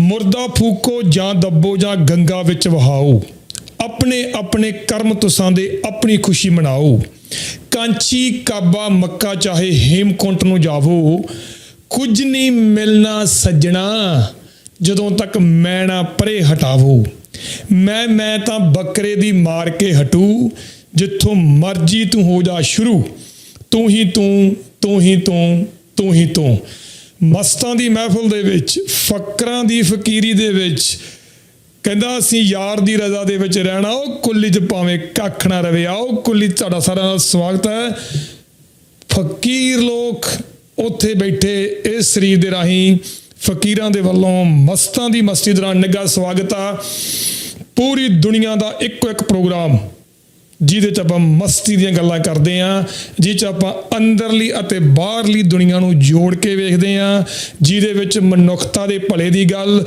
ਮੁਰਦਾ ਫੂਕੋ ਜਾਂ ਦੱਬੋ ਜਾਂ ਗੰਗਾ ਵਿੱਚ ਵਹਾਓ। ਆਪਣੇ ਆਪਣੇ ਕਰਮ ਤੁਸਾਂ ਦੇ ਆਪਣੀ ਖੁਸ਼ੀ ਮਨਾਓ। ਕਾਂਚੀ, ਕਾਬਾ, ਮੱਕਾ ਚਾਹੇ ਹੇਮਕੁੰਟ ਨੂੰ ਜਾਵੋ, ਕੁਝ ਨਹੀਂ ਮਿਲਣਾ ਸੱਜਣਾ, ਜਦੋਂ ਤੱਕ ਮੈਂ ਨਾ ਪਰੇ ਹਟਾਵੋ। ਮੈਂ ਮੈਂ ਤਾਂ ਬੱਕਰੇ ਦੀ ਮਾਰ ਕੇ ਹਟੂ, ਜਿੱਥੋਂ ਮਰਜ਼ੀ ਤੂੰ ਹੋ ਜਾ ਸ਼ੁਰੂ। ਤੂੰ ਹੀ ਤੂੰ ਤੂੰ ਹੀ ਤੂੰ ਤੂੰ ਹੀ ਤੂੰ। ਮਸਤਾਂ ਦੀ ਮਹਿਫਲ ਦੇ ਵਿੱਚ, ਫਕਰਾਂ ਦੀ ਫਕੀਰੀ ਦੇ ਵਿੱਚ, ਕਹਿੰਦਾ ਅਸੀਂ ਯਾਰ ਦੀ ਰਜ਼ਾ ਦੇ ਵਿੱਚ ਰਹਿਣਾ, ਉਹ ਕੁੱਲੀ 'ਚ ਭਾਵੇਂ ਕੱਖ ਨਾ ਰਵੇ। ਆਓ ਕੁੱਲੀ, ਤੁਹਾਡਾ ਸਾਰਿਆਂ ਦਾ ਸਵਾਗਤ ਹੈ। ਫਕੀਰ ਲੋਕ ਉੱਥੇ ਬੈਠੇ ਇਸ ਸਰੀਰ ਦੇ ਰਾਹੀਂ, ਫਕੀਰਾਂ ਦੇ ਵੱਲੋਂ ਮਸਤਾਂ ਦੀ ਮਸਤੀ ਦੌਰਾਨ ਨਿੱਘਾ ਸਵਾਗਤ ਆ। ਪੂਰੀ ਦੁਨੀਆ ਦਾ ਇੱਕੋ ਇੱਕ ਪ੍ਰੋਗਰਾਮ ਜਿਹਦੇ ਚ ਆਪਾਂ ਮਸਤੀ ਦੀਆਂ ਗੱਲਾਂ ਕਰਦੇ ਆਂ, ਜਿਹਦੇ ਚ ਆਪਾਂ ਅੰਦਰਲੀ ਅਤੇ ਬਾਹਰਲੀ ਦੁਨੀਆ ਨੂੰ ਜੋੜ ਕੇ ਵੇਖਦੇ ਆਂ, ਜਿਹਦੇ ਵਿੱਚ ਮਨੁੱਖਤਾ ਦੇ ਭਲੇ ਦੀ ਗੱਲ,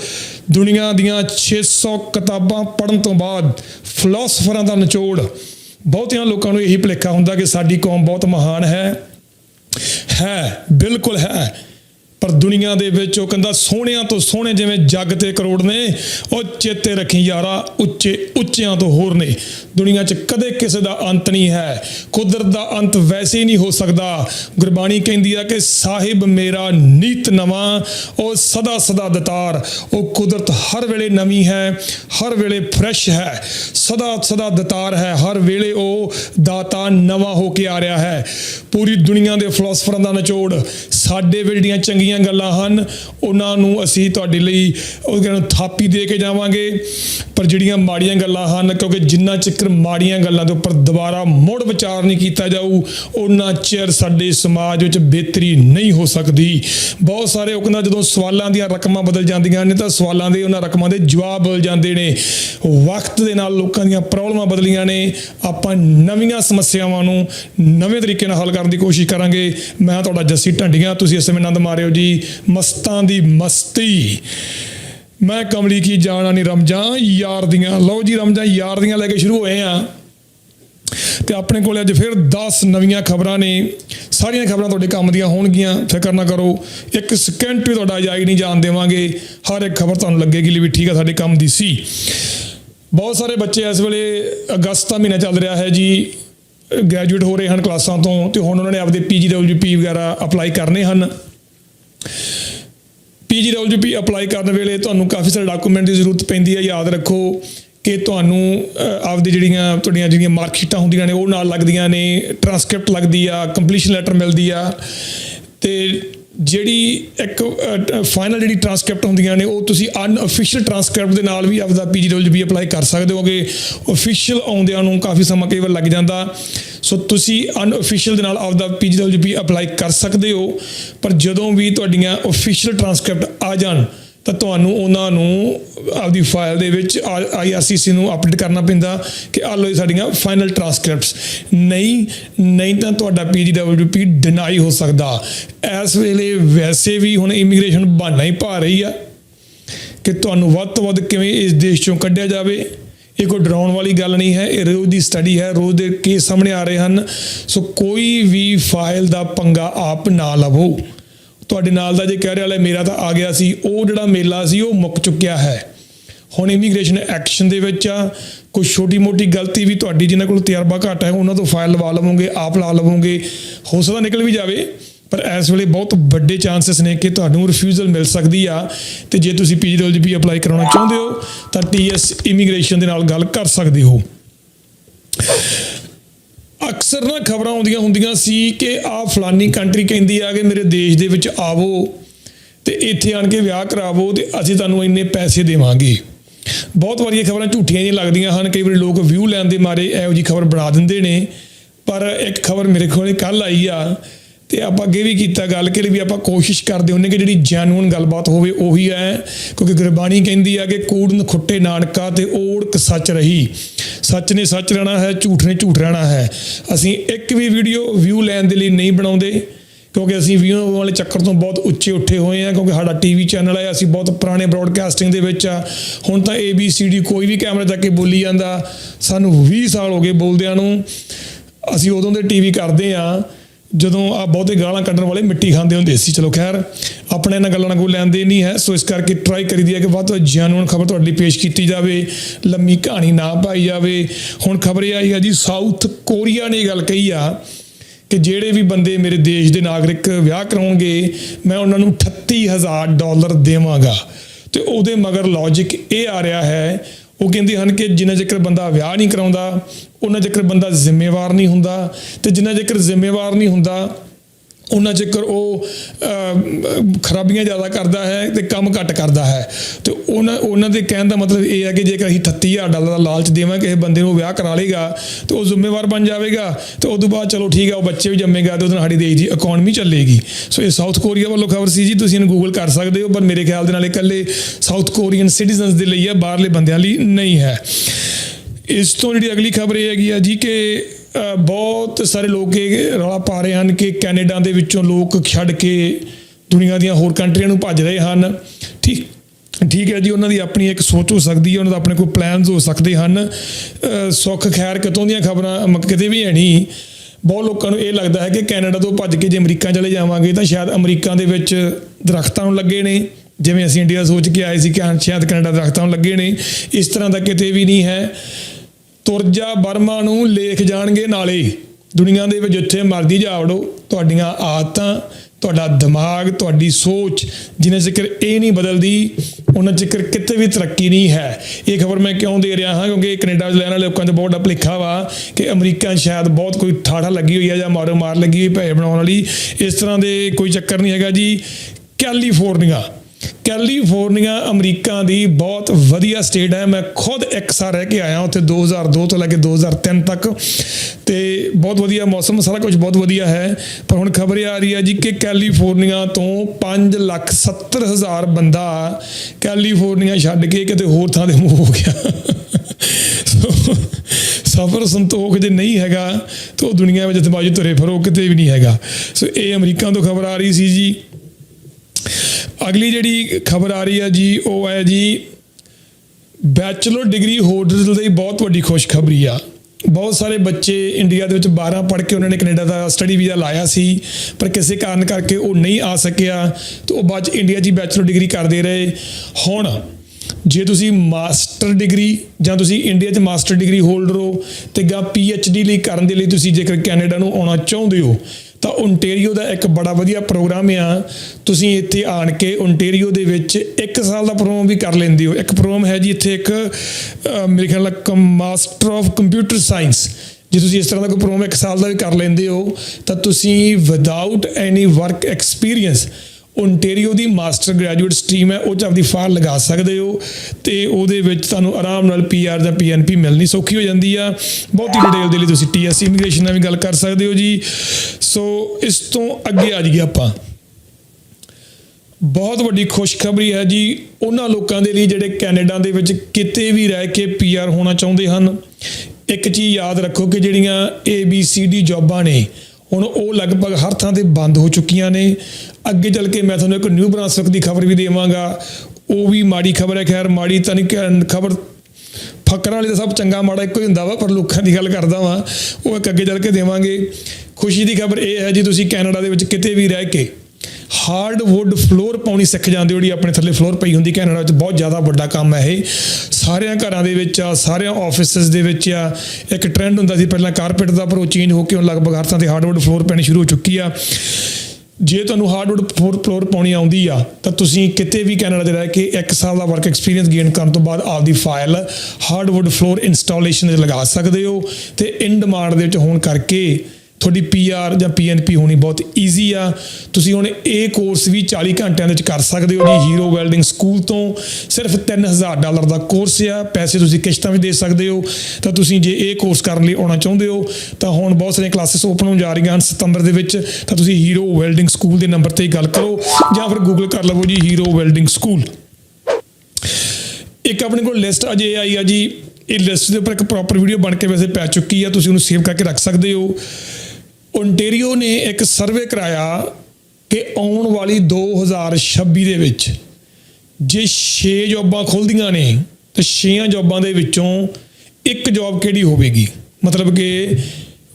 ਦੁਨੀਆ ਦੀਆਂ 600 ਕਿਤਾਬਾਂ ਪੜ੍ਹਨ ਤੋਂ ਬਾਅਦ ਫਿਲਾਸਫਰਾਂ ਦਾ ਨਿਚੋੜ। ਬਹੁਤਿਆਂ ਲੋਕਾਂ ਨੂੰ ਇਹੀ ਭੁਲੇਖਾ ਹੁੰਦਾ ਕਿ ਸਾਡੀ ਕੌਮ ਬਹੁਤ ਮਹਾਨ ਹੈ। ਹੈ, ਬਿਲਕੁਲ ਹੈ। ਪਰ ਦੁਨੀਆ ਦੇ ਵਿੱਚ ਉਹ ਕਹਿੰਦਾ ਸੋਹਣਿਆਂ ਤੋਂ ਸੋਹਣੇ ਜਿਵੇਂ ਜੱਗ ਤੇ ਕਰੋੜ ਨੇ, ਉਹ ਚੇਤੇ ਰੱਖੀ ਯਾਰਾ ਉੱਚੇ ਉੱਚਿਆਂ ਤੋਂ ਹੋਰ ਨੇ। ਦੁਨੀਆ 'ਚ ਕਦੇ ਕਿਸੇ ਦਾ ਅੰਤ ਨਹੀਂ ਹੈ। ਕੁਦਰਤ ਦਾ ਅੰਤ ਵੈਸੇ ਹੀ ਨਹੀਂ ਹੋ ਸਕਦਾ। ਗੁਰਬਾਣੀ ਕਹਿੰਦੀ ਆ ਕਿ ਸਾਹਿਬ ਮੇਰਾ ਨੀਤ ਨਵਾਂ, ਉਹ ਸਦਾ ਸਦਾ ਦਤਾਰ। ਉਹ ਕੁਦਰਤ ਹਰ ਵੇਲੇ ਨਵੀਂ ਹੈ, ਹਰ ਵੇਲੇ ਫਰੈਸ਼ ਹੈ, ਸਦਾ ਸਦਾ ਦਤਾਰ ਹੈ। ਹਰ ਵੇਲੇ ਉਹ ਦਾਤਾ ਨਵਾਂ ਹੋ ਕੇ ਆ ਰਿਹਾ ਹੈ। ਪੂਰੀ ਦੁਨੀਆ ਦੇ ਫਿਲਾਸਫਰਾਂ ਦਾ ਨਿਚੋੜ, ਸਾਡੇ ਵਿੱਚ ਜਿਹੜੀਆਂ ਚੰਗੀਆਂ ਗੱਲਾਂ ਹਨ, ਉਹਨਾਂ ਨੂੰ ਅਸੀਂ ਤੁਹਾਡੇ ਲਈ ਉਹਦੇ ਨੂੰ ਥਾਪੀ ਦੇ ਕੇ ਜਾਵਾਂਗੇ। ਪਰ ਜਿਹੜੀਆਂ ਮਾੜੀਆਂ ਗੱਲਾਂ ਹਨ, ਕਿਉਂਕਿ ਜਿੰਨਾ ਚਿਰ ਮਾੜੀਆਂ ਗੱਲਾਂ ਦੇ ਉੱਪਰ ਦੁਬਾਰਾ ਮੁੜ ਵਿਚਾਰ ਨਹੀਂ ਕੀਤਾ ਜਾਊ ਉਹਨਾਂ ਚਿਰ ਸਾਡੇ ਸਮਾਜ ਵਿੱਚ ਬਿਹਤਰੀ ਨਹੀਂ ਹੋ ਸਕਦੀ। ਬਹੁਤ ਸਾਰੇ ਉਹ ਕਹਿੰਦਾ ਜਦੋਂ ਸਵਾਲਾਂ ਦੀਆਂ ਰਕਮਾਂ ਬਦਲ ਜਾਂਦੀਆਂ ਨੇ, ਤਾਂ ਸਵਾਲਾਂ ਦੇ ਉਹਨਾਂ ਰਕਮਾਂ ਦੇ ਜਵਾਬ ਬਦਲ ਜਾਂਦੇ ਨੇ। ਵਕਤ ਦੇ ਨਾਲ ਲੋਕਾਂ ਦੀਆਂ ਪ੍ਰੋਬਲਮਾਂ ਬਦਲੀਆਂ ਨੇ। ਆਪਾਂ ਨਵੀਆਂ ਸਮੱਸਿਆਵਾਂ ਨੂੰ ਨਵੇਂ ਤਰੀਕੇ ਨਾਲ ਹੱਲ ਕਰਨ ਦੀ ਕੋਸ਼ਿਸ਼ ਕਰਾਂਗੇ। ਮੈਂ ਤੁਹਾਡਾ ਜੱਸੀ ਢੰਡੀਆਂ, ਤੁਸੀਂ ਇਸ ਸਮੇਂ ਆਨੰਦ ਮਾਰਿਓ ਜੀ। ਮਸਤਾਂ ਦੀ ਮਸਤੀ। ਮੈਂ ਕਮਲੀ ਕੀ ਜਾਣਾ ਨਹੀਂ ਰਮਜਾਂ ਯਾਰ ਦੀਆਂ। ਲਓ ਜੀ ਰਮਜਾਂ ਯਾਰ ਦੀਆਂ ਲੈ ਕੇ ਸ਼ੁਰੂ ਹੋਏ ਆ। ਤੇ ਆਪਣੇ ਕੋਲ ਅੱਜ ਫਿਰ 10 ਨਵੀਆਂ ਖਬਰਾਂ ਨੇ। ਸਾਰੀਆਂ ਖਬਰਾਂ ਤੁਹਾਡੇ ਕੰਮ ਦੀਆਂ ਹੋਣਗੀਆਂ। ਫਿਕਰ ਨਾ ਕਰੋ, ਇੱਕ ਸਕਿੰਟ ਵੀ ਤੁਹਾਡਾ ਜਾਈ ਨਹੀਂ, ਜਾਣ ਦੇਵਾਂਗੇ। ਹਰ ਇੱਕ ਖਬਰ ਤੁਹਾਨੂੰ ਲੱਗੇਗੀ ਲਈ ਵੀ ਠੀਕ ਆ ਸਾਡੇ ਕੰਮ ਦੀ ਸੀ। ਬਹੁਤ ਸਾਰੇ ਬੱਚੇ ਇਸ ਵੇਲੇ ਅਗਸਤ ਦਾ ਮਹੀਨਾ ਚੱਲ ਰਿਹਾ ਹੈ ਜੀ। ਗ੍ਰੈਜੂਏਟ ਹੋ ਰਹੇ ਹਨ ਕਲਾਸਾਂ ਤੋਂ ਤੇ ਹੁਣ ਉਹਨਾਂ ਨੇ ਆਪਦੇ ਪੀਜੀਡਬਲਯੂਪੀ ਵਗੈਰਾ ਅਪਲਾਈ ਕਰਨੇ ਹਨ। ਪੀਜੀਡਬਲਯੂਪੀ ਅਪਲਾਈ ਕਰਨ ਵੇਲੇ ਤੁਹਾਨੂੰ ਕਾਫੀ ਸਾਰੇ ਡਾਕੂਮੈਂਟ ਦੀ ਜ਼ਰੂਰਤ ਪੈਂਦੀ ਹੈ। ਯਾਦ ਰੱਖੋ ਕਿ ਤੁਹਾਨੂੰ ਅਹ, ਆਪਦੀ ਜਿਹੜੀਆਂ ਤੁਹਾਡੀਆਂ ਜਿਹੜੀਆਂ ਮਾਰਕਸ਼ੀਟਾਂ ਹੁੰਦੀਆਂ ਨੇ ਉਹ ਨਾਲ ਲੱਗਦੀਆਂ ਨੇ ਟਰਾਂਸਕ੍ਰਿਪਟ ਲੱਗਦੀ ਆ ਕੰਪਲੀਸ਼ਨ ਲੈਟਰ ਮਿਲਦੀ ਆ। ਤੇ ਜਿਹੜੀ ਇੱਕ ਫਾਈਨਲ ਜਿਹੜੀ ਟਰਾਂਸਕ੍ਰਿਪਟ ਹੁੰਦੀਆਂ ਨੇ, ਉਹ ਤੁਸੀਂ ਅਨਅਫੀਸ਼ੀਅਲ ਟਰਾਂਸਕ੍ਰਿਪਟ ਦੇ ਨਾਲ ਵੀ ਆਪਦਾ ਪੀਜੀਡਬਲਯੂਪੀ ਅਪਲਾਈ ਕਰ ਸਕਦੇ ਹੋਗੇ। ਅਫੀਸ਼ੀਅਲ ਆਉਂਦਿਆਂ ਨੂੰ ਕਾਫੀ ਸਮਾਂ ਕਈ ਵਾਰ ਲੱਗ ਜਾਂਦਾ। ਸੋ ਤੁਸੀਂ ਅਨਅਫੀਸ਼ੀਅਲ ਦੇ ਨਾਲ ਆਪਦਾ ਪੀਜੀਡਬਲਯੂਪੀ ਅਪਲਾਈ ਕਰ ਸਕਦੇ ਹੋ। ਪਰ ਜਦੋਂ ਵੀ ਤੁਹਾਡੀਆਂ ਅਫੀਸ਼ੀਅਲ ਟਰਾਂਸਕ੍ਰਿਪਟ ਆ ਜਾਣ ਤਾਂ ਤੁਹਾਨੂੰ ਉਹਨਾਂ ਨੂੰ ਆਪਦੀ ਫਾਈਲ ਦੇ ਵਿੱਚ ਆਈਆਰਸੀਸੀ ਨੂੰ ਅਪਡੇਟ ਕਰਨਾ ਪੈਂਦਾ ਕਿ ਆ ਲੋ ਸਾਡੀਆਂ ਫਾਈਨਲ ਟਰਾਂਸਕ੍ਰਿਪਟਸ ਨਹੀਂ ਨਹੀਂ ਤਾਂ ਤੁਹਾਡਾ ਪੀਜੀਡਬਲਯੂਪੀ ਡਿਨਾਈ ਹੋ ਸਕਦਾ। ਇਸ ਵੇਲੇ ਵੈਸੇ ਵੀ ਹੁਣ ਇਮੀਗ੍ਰੇਸ਼ਨ ਬਹਾਨਾ ਹੀ ਪਾ ਰਹੀ ਆ ਕਿ ਤੁਹਾਨੂੰ ਵੱਧ ਤੋਂ ਵੱਧ ਕਿਵੇਂ ਇਸ ਦੇਸ਼ ਚੋਂ ਕੱਢਿਆ ਜਾਵੇ। ਇਹ ਕੋਈ ਡਰਾਉਣ ਵਾਲੀ ਗੱਲ ਨਹੀਂ ਹੈ, ਇਹ ਰੋਜ਼ ਦੀ ਸਟੱਡੀ ਹੈ, ਰੋਜ਼ ਦੇ ਕੇਸ ਸਾਹਮਣੇ ਆ ਰਹੇ ਹਨ। ਸੋ ਕੋਈ ਵੀ ਫਾਈਲ ਦਾ ਪੰਗਾ ਆਪ ਨਾ ਲਵੋ। ਤੁਹਾਡੇ ਨਾਲ ਦਾ ਜੇ ਕਹਿ ਰਿਹਾ ਲੈ ਮੇਰਾ ਤਾਂ ਆ ਗਿਆ ਸੀ, ਉਹ ਜਿਹੜਾ ਮੇਲਾ ਸੀ, ਉਹ ਮੁੱਕ ਚੁੱਕਿਆ ਹੈ। ਹੁਣ ਇਮੀਗ੍ਰੇਸ਼ਨ ਐਕਸ਼ਨ ਦੇ ਵਿੱਚ ਆ, ਕੋਈ ਛੋਟੀ ਮੋਟੀ ਗਲਤੀ ਵੀ ਤੁਹਾਡੀ ਜਿਨ੍ਹਾਂ ਕੋਲ ਤਜਰਬਾ ਘੱਟ ਹੈ, ਉਹਨਾਂ ਤੋਂ ਫਾਈਲ ਲਵਾ ਲਵੋਗੇ, ਆਪ ਲਾ ਲਵੋਗੇ, ਹੋ ਸਕਦਾ ਨਿਕਲ ਵੀ ਜਾਵੇ, ਪਰ ਇਸ ਵੇਲੇ ਬਹੁਤ ਵੱਡੇ ਚਾਂਸਸ ਨੇ ਕਿ ਤੁਹਾਨੂੰ ਰਿਫਿਊਜ਼ਲ ਮਿਲ ਸਕਦੀ ਆ। ਤੇ ਜੇ ਤੁਸੀਂ ਪੀਜੀਡਬਲਯੂਪੀ ਅਪਲਾਈ ਕਰਾਉਣਾ ਚਾਹੁੰਦੇ ਹੋ, ਤਾਂ ਟੀਐਸ ਇਮੀਗ੍ਰੇਸ਼ਨ ਦੇ ਨਾਲ ਗੱਲ ਕਰ ਸਕਦੇ ਹੋ। ਅਕਸਰ ਨਾ ਖਬਰਾਂ ਆਉਂਦੀਆਂ ਹੁੰਦੀਆਂ ਸੀ ਕਿ ਆ ਫਲਾਨੀ ਕੰਟਰੀ ਕਹਿੰਦੀ ਆ ਕਿ ਮੇਰੇ ਦੇਸ਼ ਦੇ ਵਿੱਚ ਆਵੋ ਤੇ ਇੱਥੇ ਆਣ ਕੇ ਵਿਆਹ ਕਰਾਵੋ ਤੇ ਅਸੀਂ ਤੁਹਾਨੂੰ ਇੰਨੇ ਪੈਸੇ ਦੇਵਾਂਗੇ। ਬਹੁਤ ਵਾਰੀ ਇਹ ਖਬਰਾਂ ਝੂਠੀਆਂ ਜਿਹੀਆਂ ਲੱਗਦੀਆਂ ਹਨ। ਕਈ ਵਾਰੀ ਲੋਕ ਵਿਊ ਲੈਣ ਦੇ ਮਾਰੇ ਇਹੋ ਜੀ ਖਬਰ ਬਣਾ ਦਿੰਦੇ ਨੇ। ਪਰ ਇੱਕ ਖਬਰ ਮੇਰੇ ਕੋਲੇ ਕੱਲ ਆਈ ਆ ਤੇ ਆਪਾਂ ਅੱਗੇ ਵੀ ਕੀਤਾ ਗੱਲ ਕਿ ਵੀ ਆਪਾਂ ਕੋਸ਼ਿਸ਼ ਕਰਦੇ ਹੁੰਨੇ ਕਿ ਜਿਹੜੀ ਜੈਨੂਨ ਗੱਲਬਾਤ ਹੋਵੇ ਉਹੀ ਹੈ ਕਿਉਂਕਿ ਗੁਰਬਾਣੀ ਕਹਿੰਦੀ ਆ ਕਿ ਕੂੜਨ ਖੁੱਟੇ ਨਾਨਕਾ ਤੇ ਓੜਕ ਸੱਚ ਰਹੀ। ਸੱਚ ਨੇ ਸੱਚ ਰਹਿਣਾ ਹੈ, ਝੂਠ ਨੇ ਝੂਠ ਰਹਿਣਾ ਹੈ। ਅਸੀਂ ਇੱਕ ਵੀ ਵੀਡੀਓ ਵਿਊ ਲੈਣ ਦੇ ਲਈ ਨਹੀਂ ਬਣਾਉਂਦੇ, ਕਿਉਂਕਿ ਅਸੀਂ ਵੀਊ ਵਾਲੇ ਚੱਕਰ ਤੋਂ ਬਹੁਤ ਉੱਚੇ ਉੱਠੇ ਹੋਏ ਆ, ਕਿਉਂਕਿ ਸਾਡਾ ਟੀਵੀ ਚੈਨਲ ਹੈ ਅਸੀਂ ਬਹੁਤ ਪੁਰਾਣੇ ਬ੍ਰੌਡਕਾਸਟਿੰਗ ਦੇ ਵਿੱਚ ਆ। ਹੁਣ ਤਾਂ ABCD ਕੋਈ ਵੀ ਕੈਮਰੇ ਤੱਕ ਕੇ ਬੋਲੀ ਜਾਂਦਾ। ਸਾਨੂੰ 20 ਸਾਲ ਹੋ ਗਏ ਬੋਲਦਿਆਂ ਨੂੰ। ਅਸੀਂ ਉਦੋਂ ਦੇ ਟੀਵੀ ਕਰਦੇ ਆ। ਜਦੋਂ ਆ ਬਹੁਤੇ ਗਾਲਾਂ ਕੱਢਣ ਵਾਲੇ ਮਿੱਟੀ ਖਾਂਦੇ ਹੁੰਦੇ ਸੀ। ਚਲੋ ਖੈਰ, ਆਪਣੇ ਇਹਨਾਂ ਗੱਲਾਂ ਨਾਲ ਕੋਈ ਲੈਂਦੇ ਨਹੀਂ ਹੈ। ਸੋ ਇਸ ਕਰਕੇ ਟਰਾਈ ਕਰੀਦੀ ਹੈ ਕਿ ਵੱਧ ਤੋਂ ਜੈਨੂਨ ਖਬਰ ਤੁਹਾਡੇ ਲਈ ਪੇਸ਼ ਕੀਤੀ ਜਾਵੇ। ਲੰਮੀ ਕਹਾਣੀ ਨਾ ਪਾਈ ਜਾਵੇ। ਹੁਣ ਖਬਰ ਇਹ ਆਈ ਹੈ ਜੀ ਸਾਊਥ ਕੋਰੀਆ ਨੇ ਇਹ ਗੱਲ ਕਹੀ ਆ ਕਿ ਜਿਹੜੇ ਵੀ ਬੰਦੇ ਮੇਰੇ ਦੇਸ਼ ਦੇ ਨਾਗਰਿਕ ਵਿਆਹ ਕਰਾਉਣਗੇ, ਮੈਂ ਉਹਨਾਂ ਨੂੰ 38000 ਡਾਲਰ ਦੇਵਾਂਗਾ। ਤੇ ਉਹਦੇ ਮਗਰ ਲੌਜੀਕ ਇਹ ਆ ਰਿਹਾ ਹੈ ਉਹ ਕਹਿੰਦੇ ਹਨ ਕਿ ਜਿੰਨਾ ਚਿਰ ਬੰਦਾ ਵਿਆਹ ਨਹੀਂ ਕਰਾਉਂਦਾ, ਉਹਨਾਂ ਚਿਰ ਬੰਦਾ ਜ਼ਿੰਮੇਵਾਰ ਨਹੀਂ ਹੁੰਦਾ ਤੇ ਜਿੰਨਾ ਚਿਰ ਜ਼ਿੰਮੇਵਾਰ ਨਹੀਂ ਹੁੰਦਾ ਉਹਨਾਂ ਚਿਰ ਉਹ ਖਰਾਬੀਆਂ ਜ਼ਿਆਦਾ ਕਰਦਾ ਹੈ ਤੇ ਕੰਮ ਘੱਟ ਕਰਦਾ ਹੈ। ਤੇ ਉਹਨਾਂ ਉਹਨਾਂ ਦੇ ਕਹਿਣ ਦਾ ਮਤਲਬ ਇਹ ਹੈ ਕਿ ਜੇਕਰ ਅਸੀਂ 38000 ਡਾਲਰ ਦਾ ਲਾਲਚ ਦੇਵਾਂਗੇ, ਕਿਸੇ ਬੰਦੇ ਨੂੰ ਵਿਆਹ ਕਰਾ ਲੇਗਾ ਤੇ ਉਹ ਜ਼ਿੰਮੇਵਾਰ ਬਣ ਜਾਵੇਗਾ, ਤੇ ਉਸ ਤੋਂ ਬਾਅਦ ਚਲੋ ਠੀਕ ਹੈ, ਉਹ ਬੱਚੇ ਵੀ ਜੰਮੇਗਾ ਤੇ ਉਹਦੇ ਨਾਲ ਸਾਡੀ ਦੇਸ਼ ਦੀ ਇਕਨੋਮੀ ਚੱਲੇਗੀ। ਸੋ ਇਹ ਸਾਊਥ ਕੋਰੀਆ ਵੱਲੋਂ ਖਬਰ ਸੀ ਜੀ, ਤੁਸੀਂ ਇਹਨੂੰ ਗੂਗਲ ਕਰ ਸਕਦੇ ਹੋ, ਪਰ ਮੇਰੇ ਖਿਆਲ ਦੇ ਨਾਲ ਇਹ ਇਕੱਲੇ ਸਾਊਥ ਕੋਰੀਅਨ ਸਿਟੀਜ਼ਨਸ ਦੇ ਲਈ ਹੈ, ਬਾਹਰਲੇ ਬੰਦਿਆਂ ਲਈ ਨਹੀਂ ਹੈ। ਇਸ ਤੋਂ ਜਿਹੜੀ ਅਗਲੀ ਖਬਰ ਇਹ ਹੈਗੀ ਆ ਜੀ ਕਿ ਬਹੁਤ ਸਾਰੇ ਲੋਕ ਇਹ ਰੌਲਾ ਪਾ ਰਹੇ ਹਨ ਕਿ ਕੈਨੇਡਾ ਦੇ ਵਿੱਚੋਂ ਲੋਕ ਛੱਡ ਕੇ ਦੁਨੀਆ ਦੀਆਂ ਹੋਰ ਕੰਟਰੀਆਂ ਨੂੰ ਭੱਜ ਰਹੇ ਹਨ। ਠੀਕ ਠੀਕ ਹੈ ਜੀ, ਉਹਨਾਂ ਦੀ ਆਪਣੀ ਇੱਕ ਸੋਚ ਹੋ ਸਕਦੀ ਹੈ, ਉਹਨਾਂ ਦਾ ਆਪਣੇ ਕੋਈ ਪਲਾਨਸ ਹੋ ਸਕਦੇ ਹਨ। ਸੁੱਖ, ਖੈਰ ਕਿਤੋਂ ਦੀਆਂ ਖਬਰਾਂ ਮ- ਕਿਤੇ ਵੀ ਹੈ ਨਹੀਂ। ਬਹੁਤ ਲੋਕਾਂ ਨੂੰ ਇਹ ਲੱਗਦਾ ਹੈ ਕਿ ਕੈਨੇਡਾ ਤੋਂ ਭੱਜ ਕੇ ਜੇ ਅਮਰੀਕਾ ਚਲੇ ਜਾਵਾਂਗੇ ਤਾਂ ਸ਼ਾਇਦ ਅਮਰੀਕਾ ਦੇ ਵਿੱਚ ਦਰਖਤਾਂ ਨੂੰ ਲੱਗੇ ਨੇ। ਜਿਵੇਂ ਅਸੀਂ ਇੰਡੀਆ ਸੋਚ ਕੇ ਆਏ ਸੀ ਕਿ ਸ਼ਾਇਦ ਕੈਨੇਡਾ ਦਰਖਤਾਂ ਨੂੰ ਲੱਗੇ ਨੇ। ਇਸ ਤਰ੍ਹਾਂ ਦਾ ਕਿਤੇ ਵੀ ਨਹੀਂ ਹੈ। ਤੁਰਜਾ ਬਰਮਾ ਨੂੰ ਲੇਖ ਜਾਣਗੇ ਨਾਲੇ। ਦੁਨੀਆ ਦੇ ਵਿੱਚ ਜਿੱਥੇ ਮਰਦੀ ਜਾ ਵੜੋ, ਤੁਹਾਡੀਆਂ ਆਦਤਾਂ, ਤੁਹਾਡਾ ਦਿਮਾਗ, ਤੁਹਾਡੀ ਸੋਚ ਜਿੰਨੇ ਜ਼ਿਕਰ ਇਹ ਨਹੀਂ ਬਦਲਦੀ ਉਹਨਾਂ ਜ਼ਿਕਰ ਕਿਤੇ ਵੀ ਤਰੱਕੀ ਨਹੀਂ ਹੈ। ਇਹ ਖਬਰ ਮੈਂ ਕਿਉਂ ਦੇ ਰਿਹਾ ਹਾਂ? ਕਿਉਂਕਿ ਕੈਨੇਡਾ ਵਿੱਚ ਰਹਿਣ ਵਾਲੇ ਲੋਕਾਂ 'ਚ ਬਹੁਤ ਵੱਡਾ ਭੁਲੇਖਾ ਵਾ ਕਿ ਅਮਰੀਕਾ ਸ਼ਾਇਦ ਬਹੁਤ ਕੋਈ ਠਾਠਾ ਲੱਗੀ ਹੋਈ ਹੈ ਜਾਂ ਮਾਰੋ ਮਾਰ ਲੱਗੀ ਹੋਈ ਪੈਸੇ ਬਣਾਉਣ ਵਾਲੀ। ਇਸ ਤਰ੍ਹਾਂ ਦੇ ਕੋਈ ਚੱਕਰ ਨਹੀਂ ਹੈਗਾ ਜੀ। ਕੈਲੀਫੋਰਨੀਆ। ਕੈਲੀਫੋਰਨੀਆ, ਅਮਰੀਕਾ ਦੀ ਬਹੁਤ ਵਧੀਆ ਸਟੇਟ ਹੈ। ਮੈਂ ਖੁਦ ਇੱਕ ਸਾਲ ਰਹਿ ਕੇ ਆਇਆ ਉੱਥੇ 2002 ਤੋਂ ਲੈ ਕੇ 2003 ਤੱਕ। ਤੇ ਬਹੁਤ ਵਧੀਆ ਮੌਸਮ, ਸਾਰਾ ਕੁਝ ਬਹੁਤ ਵਧੀਆ ਹੈ। ਪਰ ਹੁਣ ਖਬਰ ਇਹ ਆ ਰਹੀ ਹੈ ਜੀ ਕਿ ਕੈਲੀਫੋਰਨੀਆ ਤੋਂ 5 ਲੱਖ 70 ਹਜ਼ਾਰ ਬੰਦਾ ਕੈਲੀਫੋਰਨੀਆ ਛੱਡ ਕੇ ਕਿਤੇ ਹੋਰ ਥਾਂ ਤੇ ਮੂਵ ਹੋ ਗਿਆ। ਸੋ ਸਫਰ ਸੰਤੋਖ ਜੇ ਨਹੀਂ ਹੈਗਾ, ਤਾਂ ਉਹ ਦੁਨੀਆ ਵਿੱਚ ਤਬਾਜੀ ਤੁਰੇ ਫਿਰੋ, ਕਿਤੇ ਵੀ ਨਹੀਂ ਹੈਗਾ। ਸੋ ਇਹ ਅਮਰੀਕਾ ਤੋਂ ਖਬਰ ਆ ਰਹੀ ਸੀ ਜੀ। ਅਗਲੀ ਜਿਹੜੀ ਖਬਰ ਆ ਰਹੀ ਹੈ ਜੀ, ਉਹ ਹੈ ਜੀ ਬੈਚਲਰ ਡਿਗਰੀ ਹੋਲਡਰਸ ਲਈ ਬਹੁਤ ਵੱਡੀ ਖੁਸ਼ਖਬਰੀ ਆ। ਬਹੁਤ ਸਾਰੇ ਬੱਚੇ ਇੰਡੀਆ ਦੇ ਵਿੱਚ 12 ਪੜ੍ਹ ਕੇ ਉਹਨਾਂ ਨੇ ਕੈਨੇਡਾ ਦਾ ਸਟੱਡੀ ਵੀਜ਼ਾ ਲਾਇਆ ਸੀ, ਪਰ ਕਿਸੇ ਕਾਰਨ ਕਰਕੇ ਉਹ ਨਹੀਂ ਆ ਸਕਿਆ। ਤੇ ਉਹ ਬਾਅਦ ਇੰਡੀਆ 'ਚ ਬੈਚਲਰ ਡਿਗਰੀ ਕਰਦੇ ਰਹੇ। ਹੁਣ, ਜੇ ਤੁਸੀਂ ਮਾਸਟਰ ਡਿਗਰੀ ਜਾਂ ਤੁਸੀਂ ਇੰਡੀਆ 'ਚ ਮਾਸਟਰ ਡਿਗਰੀ ਹੋਲਡਰ ਹੋ, ਤੇ ਗਾ ਡੀ ਲਈ ਕਰਨ ਦੇ ਲਈ ਤੁਸੀਂ ਜੇਕਰ ਕੈਨੇਡਾ ਨੂੰ ਆਉਣਾ ਚਾਹੁੰਦੇ ਹੋ ਤਾਂ ਓਨਟਾਰੀਓ ਦਾ ਇੱਕ ਬੜਾ ਵਧੀਆ ਪ੍ਰੋਗਰਾਮ ਆ। ਤੁਸੀਂ ਇੱਥੇ ਆਣ ਕੇ ਓਨਟਾਰੀਓ ਦੇ ਵਿੱਚ 1 ਸਾਲ ਦਾ ਪ੍ਰੋਗਰਾਮ ਵੀ ਕਰ ਲੈਂਦੇ ਹੋ। ਇੱਕ ਪ੍ਰੋਗਰਾਮ ਹੈ ਜੀ ਇੱਥੇ ਇੱਕ ਮੇਰੇ ਖਿਆਲ ਨਾਲ ਮਾਸਟਰ ਆਫ ਕੰਪਿਊਟਰ ਸਾਇੰਸ ਜੇ ਤੁਸੀਂ ਇਸ ਤਰ੍ਹਾਂ ਦਾ ਕੋਈ ਪ੍ਰੋਗਰਾਮ ਇੱਕ ਸਾਲ ਦਾ ਵੀ ਕਰ ਲੈਂਦੇ ਹੋ, ਤਾਂ ਤੁਸੀਂ without any work experience Ontario ਦੀ ਮਾਸਟਰ ਗ੍ਰੈਜੂਏਟ ਸਟਰੀਮ ਹੈ, ਉਹ 'ਚ ਆਪਦੀ ਫਾਰ ਲਗਾ ਸਕਦੇ ਹੋ ਤੇ ਉਹਦੇ ਵਿੱਚ ਤੁਹਾਨੂੰ ਆਰਾਮ ਨਾਲ ਪੀਆਰ ਜਾਂ ਪੀਐਨਪੀ ਮਿਲਣੀ ਸੌਖੀ ਹੋ ਜਾਂਦੀ ਆ। ਬਹੁਤੀ ਡਿਟੇਲ ਦੇ ਲਈ ਤੁਸੀਂ ਟੀਐਸ ਇਮੀਗ੍ਰੇਸ਼ਨ ਨਾਲ ਵੀ ਗੱਲ ਕਰ ਸਕਦੇ ਹੋ ਜੀ। ਸੋ ਇਸ ਤੋਂ ਅੱਗੇ ਆ ਜਾਈਏ ਆਪਾਂ। ਬਹੁਤ ਵੱਡੀ ਖੁਸ਼ਖਬਰੀ ਹੈ ਜੀ, ਉਹਨਾਂ ਲੋਕਾਂ ਦੇ ਲਈ ਜਿਹੜੇ ਕੈਨੇਡਾ ਦੇ ਵਿੱਚ ਕਿਤੇ ਵੀ ਰਹਿ ਕੇ ਪੀਆਰ ਹੋਣਾ ਚਾਹੁੰਦੇ ਹਨ, ਇੱਕ ਚੀਜ਼ ਯਾਦ ਰੱਖੋ ਕਿ ਜਿਹੜੀਆਂ ABCD ਜੌਬਾਂ ਨੇ ਹੁਣ ਉਹ ਲਗਭਗ ਹਰ ਥਾਂ ਤੇ ਬੰਦ ਹੋ ਚੁੱਕੀਆਂ ਨੇ। ਅੱਗੇ ਚੱਲ ਕੇ ਮੈਂ ਤੁਹਾਨੂੰ ਇੱਕ ਨਿਊ ਬ੍ਰਾਂਸਵਿਕ ਦੀ ਖਬਰ ਵੀ ਦੇਵਾਂਗਾ। ਉਹ ਵੀ ਮਾੜੀ ਖਬਰ ਹੈ, ਖੈਰ ਮਾੜੀ ਤਾਂ ਨਹੀਂ ਖਬਰ ਫਕਰਾਂ ਵਾਲੀ ਤਾਂ ਸਭ ਚੰਗਾ, ਮਾੜਾ ਇੱਕੋ ਹੀ ਹੁੰਦਾ ਵਾ, ਪਰ ਲੋਕਾਂ ਦੀ ਗੱਲ ਕਰਦਾ ਵਾਂ। ਉਹ ਇੱਕ ਅੱਗੇ ਚੱਲ ਕੇ ਦੇਵਾਂਗੇ। ਖੁਸ਼ੀ ਦੀ ਖਬਰ ਇਹ ਹੈ ਜੀ, ਤੁਸੀਂ ਕੈਨੇਡਾ ਦੇ ਵਿੱਚ ਕਿਤੇ ਵੀ ਰਹਿ ਕੇ ਹਾਰਡਵੁੱਡ ਫਲੋਰ ਪਾਉਣੀ ਸਿੱਖ ਜਾਂਦੇ ਹੋ, ਜਿਹੜੀ ਆਪਣੇ ਥੱਲੇ ਫਲੋਰ ਪਈ ਹੁੰਦੀ, ਕੈਨੇਡਾ ਵਿੱਚ ਬਹੁਤ ਜ਼ਿਆਦਾ ਵੱਡਾ ਕੰਮ ਹੈ ਇਹ। ਸਾਰਿਆਂ ਘਰਾਂ ਦੇ ਵਿੱਚ ਆ, ਸਾਰਿਆਂ ਆਫਿਸਿਸ ਦੇ ਵਿੱਚ ਆ, ਇੱਕ ਟ੍ਰੈਂਡ ਹੁੰਦਾ ਸੀ, ਪਹਿਲਾਂ ਕਾਰਪੈਟ ਦਾ ਪਰ ਉਹ ਚੇਂਜ ਹੋ ਕੇ ਹੁਣ ਲਗਭਗ ਹਰ ਥਾਂ ਤੇ ਹਾਰਡਵੁੱਡ ਫਲੋਰ ਪੈਣੀ ਸ਼ੁਰੂ ਹੋ ਚੁੱਕੀ ਆ। ਜੇ ਤੁਹਾਨੂੰ ਹਾਰਡਵੁੱਡ ਫਲੋਰ ਫਲੋਰ ਪਾਉਣੀ ਆਉਂਦੀ ਆ, ਤਾਂ ਤੁਸੀਂ ਕਿਤੇ ਵੀ ਕੈਨੇਡਾ ਦੇ ਰਹਿ ਕੇ 1 ਸਾਲ ਦਾ ਵਰਕ ਐਕਸਪੀਰੀਅੰਸ ਗੇਨ ਕਰਨ ਤੋਂ ਬਾਅਦ ਆਪਦੀ ਫਾਈਲ ਹਾਰਡਵੁੱਡ ਫਲੋਰ ਇੰਸਟਾਲੇਸ਼ਨ ਦੇ ਲਗਾ ਸਕਦੇ ਹੋ ਤੇ ਇਨ ਡਿਮਾਂਡ ਦੇ ਵਿੱਚ ਹੋਣ ਕਰਕੇ ਤੁਹਾਡੀ ਪੀਆਰ ਜਾਂ ਪੀਐਨਪੀ ਹੋਣੀ ਬਹੁਤ ਈਜ਼ੀ ਆ। ਤੁਸੀਂ ਹੁਣ ਇਹ ਕੋਰਸ ਵੀ 40 ਘੰਟਿਆਂ ਦੇ ਵਿੱਚ ਕਰ ਸਕਦੇ ਹੋ ਜੀ ਹੀਰੋ ਵੈਲਡਿੰਗ ਸਕੂਲ ਤੋਂ। ਸਿਰਫ 3000 ਡਾਲਰ ਦਾ ਕੋਰਸ ਆ, ਪੈਸੇ ਤੁਸੀਂ ਕਿਸ਼ਤਾਂ ਵੀ ਦੇ ਸਕਦੇ ਹੋ। ਤਾਂ ਤੁਸੀਂ ਜੇ ਇਹ ਕੋਰਸ ਕਰਨ ਲਈ ਆਉਣਾ ਚਾਹੁੰਦੇ ਹੋ, ਤਾਂ ਹੁਣ ਬਹੁਤ ਸਾਰੀਆਂ ਕਲਾਸਿਸ ਓਪਨ ਹੋਣ ਜਾ ਰਹੀਆਂ ਹਨ ਸਤੰਬਰ ਦੇ ਵਿੱਚ। ਤਾਂ ਤੁਸੀਂ ਹੀਰੋ ਵੈਲਡਿੰਗ ਸਕੂਲ ਦੇ ਨੰਬਰ ਤੇ ਗੱਲ ਕਰੋ ਜਾਂ ਫਿਰ ਗੂਗਲ ਕਰ ਲਵੋ ਜੀ ਹੀਰੋ ਵੈਲਡਿੰਗ ਸਕੂਲ ਇੱਕ ਆਪਣੇ ਕੋਲ ਲਿਸਟ ਅਜੇ ਆਈ ਆ ਜੀ। ਇਹ ਲਿਸਟ ਦੇ ਉੱਪਰ ਇੱਕ ਪ੍ਰੋਪਰ ਵੀਡੀਓ ਬਣ ਕੇ ਵੈਸੇ ਪੈ ਚੁੱਕੀ ਆ, ਤੁਸੀਂ ਉਹਨੂੰ ਸੇਵ ਕਰਕੇ ਰੱਖ ਸਕਦੇ ਹੋ। ਓਨਟੇਰੀਓ ਨੇ ਇੱਕ ਸਰਵੇ ਕਰਾਇਆ ਕਿ ਆਉਣ ਵਾਲੀ 2026 ਦੇ ਵਿੱਚ ਜੇ 6 ਜੌਬਾਂ ਖੁੱਲਦੀਆਂ ਨੇ, ਤੇ 6 ਜੌਬਾਂ ਦੇ ਵਿੱਚੋਂ ਇੱਕ ਜੌਬ ਕਿਹੜੀ ਹੋਵੇਗੀ? ਮਤਲਬ ਕਿ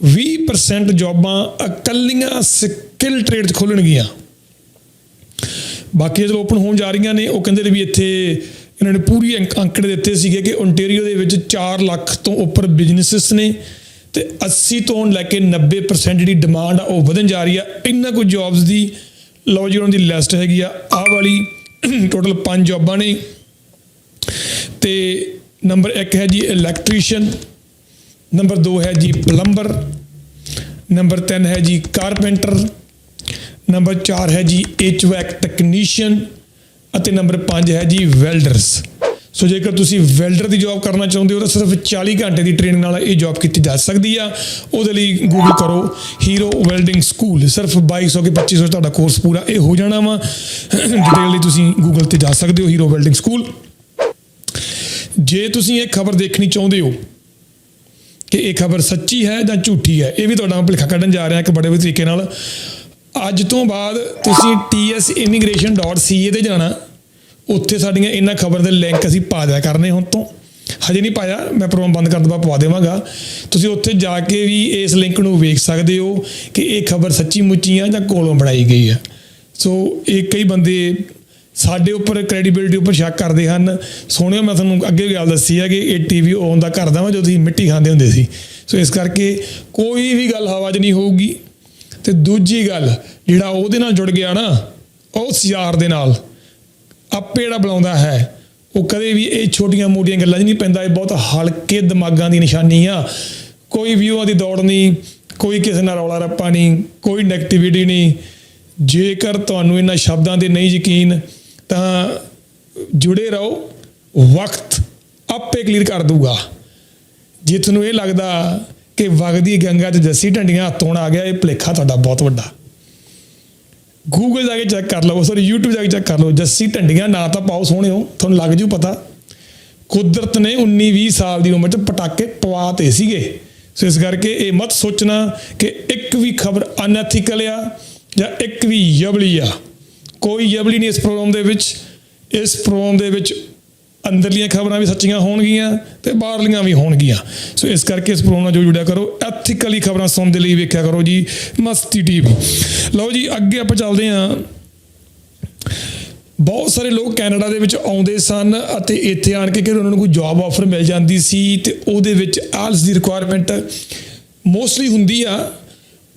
20% ਜੌਬਾਂ ਇਕੱਲੀਆਂ ਸਕਿੱਲ ਟ੍ਰੇਡ 'ਚ ਖੋਲਣਗੀਆਂ। ਬਾਕੀ ਜਦੋਂ ਓਪਨ ਹੋਣ ਜਾ ਰਹੀਆਂ ਨੇ, ਉਹ ਕਹਿੰਦੇ ਨੇ ਵੀ ਇੱਥੇ ਇਹਨਾਂ ਨੇ ਪੂਰੀ ਅੰਕ- ਅੰਕੜੇ ਦਿੱਤੇ ਸੀਗੇ ਕਿ ਓਨਟਾਰੀਓ ਦੇ ਵਿੱਚ 4 ਲੱਖ ਤੋਂ ਉੱਪਰ ਬਿਜ਼ਨੈਸਸ ਨੇ। ਤੇ 80 ਤੋਂ ਲੈ ਕੇ 90% ਜਿਹੜੀ ਡਿਮਾਂਡ ਆ ਉਹ ਵਧਣ ਜਾ ਰਹੀ ਆ। ਇੰਨਾ ਕੁ ਜੌਬਸ ਦੀ ਲਓ ਜੀ, ਉਹਨਾਂ ਦੀ ਲਿਸਟ ਹੈਗੀ ਆ। ਆਹ ਵਾਲੀ ਟੋਟਲ 5 ਜੌਬਾਂ ਨੇ। ਤੇ ਨੰਬਰ 1 ਹੈ ਜੀ ਇਲੈਕਟ੍ਰੀਸ਼ੀਅਨ ਨੰਬਰ 2 ਹੈ ਜੀ ਪਲੰਬਰ ਨੰਬਰ 3 ਹੈ ਜੀ ਕਾਰਪੈਂਟਰ ਨੰਬਰ 4 ਹੈ ਜੀ ਐਚਵੈਕ ਟੈਕਨੀਸ਼ੀਅਨ ਅਤੇ ਨੰਬਰ 5 ਹੈ ਜੀ ਵੈਲਡਰਸ ਸੋ ਜੇਕਰ ਤੁਸੀਂ ਵੈਲਡਰ ਦੀ ਜੌਬ ਕਰਨਾ ਚਾਹੁੰਦੇ ਹੋ, ਤਾਂ ਸਿਰਫ 40 ਘੰਟੇ ਦੀ ਟ੍ਰੇਨਿੰਗ ਨਾਲ ਇਹ ਜੌਬ ਕੀਤੀ ਜਾ ਸਕਦੀ ਆ। ਉਹਦੇ ਲਈ ਗੂਗਲ ਕਰੋ ਹੀਰੋ ਵੈਲਡਿੰਗ ਸਕੂਲ ਸਿਰਫ 2200 ਕਿ 2500 ਤੁਹਾਡਾ ਕੋਰਸ ਪੂਰਾ ਇਹ ਹੋ ਜਾਣਾ ਵਾ। ਡਿਟੇਲ ਲਈ ਤੁਸੀਂ ਗੂਗਲ ਤੇ ਜਾ ਸਕਦੇ ਹੋ ਹੀਰੋ ਵੈਲਡਿੰਗ ਸਕੂਲ ਜੇ ਤੁਸੀਂ ਇਹ ਖਬਰ ਦੇਖਣੀ ਚਾਹੁੰਦੇ ਹੋ ਕਿ ਇਹ ਖਬਰ ਸੱਚੀ ਹੈ ਜਾਂ ਝੂਠੀ ਹੈ, ਇਹ ਵੀ ਤੁਹਾਡਾ ਭੁਲੇਖਾ ਕੱਢਣ ਜਾ ਰਿਹਾ ਇੱਕ ਬੜੇ ਵਧੀਆ ਤਰੀਕੇ ਨਾਲ। ਅੱਜ ਤੋਂ ਬਾਅਦ ਤੁਸੀਂ tsimmigration.ca ਤੇ ਜਾਣਾ। ਉੱਥੇ ਸਾਡੀਆਂ ਇਹਨਾਂ ਖਬਰ ਦੇ ਲਿੰਕ ਅਸੀਂ ਪਾ ਦਿਆ ਕਰਨੇ ਹੁਣ ਤੋਂ। ਹਜੇ ਨਹੀਂ ਪਾਇਆ, ਮੈਂ ਪ੍ਰੋਗਰਾਮ ਬੰਦ ਕਰਨ ਤੋਂ ਬਾਅਦ ਪਵਾ ਦੇਵਾਂਗਾ। ਤੁਸੀਂ ਉੱਥੇ ਜਾ ਕੇ ਵੀ ਇਸ ਲਿੰਕ ਨੂੰ ਵੇਖ ਸਕਦੇ ਹੋ ਕਿ ਇਹ ਖਬਰ ਸੱਚੀ ਮੁੱਚੀ ਆ ਜਾਂ ਕੋਲੋਂ ਬਣਾਈ ਗਈ ਆ। ਸੋ ਇਹ ਕਈ ਬੰਦੇ ਸਾਡੇ ਉੱਪਰ ਕ੍ਰੈਡੀਬਿਲਟੀ ਉੱਪਰ ਸ਼ੱਕ ਕਰਦੇ ਹਨ। ਸੋਹਣਿਓ, ਮੈਂ ਤੁਹਾਨੂੰ ਅੱਗੇ ਵੀ ਗੱਲ ਦੱਸੀ ਹੈ ਕਿ ਇਹ ਟੀਵੀ ਆਨ ਦਾ ਕਰਦਾ ਵਾਂ ਜਦੋਂ ਤੁਸੀਂ ਮਿੱਟੀ ਖਾਂਦੇ ਹੁੰਦੇ ਸੀ। ਸੋ ਇਸ ਕਰਕੇ ਕੋਈ ਵੀ ਗੱਲ ਹਵਾ 'ਚ ਨਹੀਂ ਹੋਊਗੀ। ਤੇ ਦੂਜੀ ਗੱਲ, ਜਿਹੜਾ ਉਹਦੇ ਨਾਲ ਜੁੜ ਗਿਆ ਨਾ ਉਹ ਯਾਰ ਦੇ ਨਾਲ। ਆਪੇ ਜਿਹੜਾ ਬੁਲਾਉਂਦਾ ਹੈ। ਉਹ ਕਦੇ ਵੀ ਇਹ ਛੋਟੀਆਂ ਮੋਟੀਆਂ ਗੱਲਾਂ 'ਚ ਨਹੀਂ ਪੈਂਦਾ, ਇਹ ਬਹੁਤ ਹਲਕੇ ਦਿਮਾਗਾਂ ਦੀ ਨਿਸ਼ਾਨੀ ਆ ਕੋਈ ਵਿਊਆਂ ਦੀ ਦੌੜ ਨਹੀਂ, ਕੋਈ ਕਿਸੇ ਨਾਲ ਰੌਲਾ ਰੱਪਾ ਨਹੀਂ, ਕੋਈ ਨੈਗੇਟਿਵਿਟੀ ਨਹੀਂ। ਜੇਕਰ ਤੁਹਾਨੂੰ ਇਹਨਾਂ ਸ਼ਬਦਾਂ ਦੇ ਨਹੀਂ ਯਕੀਨ, ਤਾਂ ਜੁੜੇ ਰਹੋ। ਵਕਤ ਆਪੇ ਕਲੀਅਰ ਕਰ ਦੂਗਾ ਜੇ ਤੁਹਾਨੂੰ ਇਹ ਲੱਗਦਾ ਕਿ ਵਗਦੀ ਗੰਗਾ 'ਚ ਜੱਸੀ ਢੰਡੀਆਂ ਹੱਥੋਂ ਆ ਗਿਆ, ਇਹ ਭਲੇਖਾ ਤੁਹਾਡਾ ਬਹੁਤ ਵੱਡਾ। ਗੂਗਲ ਜਾ ਕੇ ਚੈੱਕ ਕਰ ਲਓ ਸੌਰੀ YouTube ਜਾ ਕੇ ਚੈੱਕ ਕਰ ਲਓ, ਜੱਸੀ ਢੰਡੀਆਂ, ਨਾ ਤਾਂ ਪਾਓ ਸੋਹਣੇ ਹੋ, ਤੁਹਾਨੂੰ ਲੱਗ ਜੂ ਪਤਾ। ਕੁਦਰਤ ਨੇ 19 20 ਸਾਲ ਦੀ ਉਮਰ 'ਚ ਪਟਾਕੇ ਪਵਾਤੇ ਸੀਗੇ। ਸੋ ਇਸ ਕਰਕੇ ਇਹ ਮਤ ਸੋਚਣਾ ਕਿ ਇੱਕ ਵੀ ਖਬਰ ਅਨੈਥੀਕਲ ਆ ਜਾਂ ਇੱਕ ਵੀ ਯਬਲੀ ਆ। ਕੋਈ ਯਬਲੀ ਨਹੀਂ ਇਸ ਪ੍ਰੋਗਰਾਮ ਦੇ ਵਿੱਚ, ਇਸ ਪ੍ਰੋਗਰਾਮ ਦੇ ਵਿੱਚ ਅੰਦਰਲੀਆਂ ਖਬਰਾਂ ਵੀ ਸੱਚੀਆਂ ਹੋਣਗੀਆਂ ਤੇ ਬਾਹਰਲੀਆਂ ਵੀ ਹੋਣਗੀਆਂ। ਸੋ ਇਸ ਕਰਕੇ ਇਸ ਪ੍ਰੋਗਰਾਮ ਨਾਲ ਜੋ ਜੁੜਿਆ ਕਰੋ। ਐਥੀਕਲੀ ਖਬਰਾਂ ਸੁਣਨ ਦੇ ਲਈ ਵੇਖਿਆ ਕਰੋ ਜੀ। ਮਸਤੀ ਟੀਵੀ ਲਓ ਜੀ, ਅੱਗੇ ਆਪਾਂ ਚੱਲਦੇ ਹਾਂ। ਬਹੁਤ ਸਾਰੇ ਲੋਕ ਕੈਨੇਡਾ ਦੇ ਵਿੱਚ ਆਉਂਦੇ ਸਨ ਅਤੇ ਇੱਥੇ ਆਣ ਕੇ ਕਿ ਉਹਨਾਂ ਨੂੰ ਕੋਈ ਜੌਬ ਆਫਰ ਮਿਲ ਜਾਂਦੀ ਸੀ ਤੇ ਉਹਦੇ ਵਿੱਚ ਆਲਸ ਦੀ ਰਿਕੁਆਇਰਮੈਂਟ ਮੋਸਟਲੀ ਹੁੰਦੀ ਆ।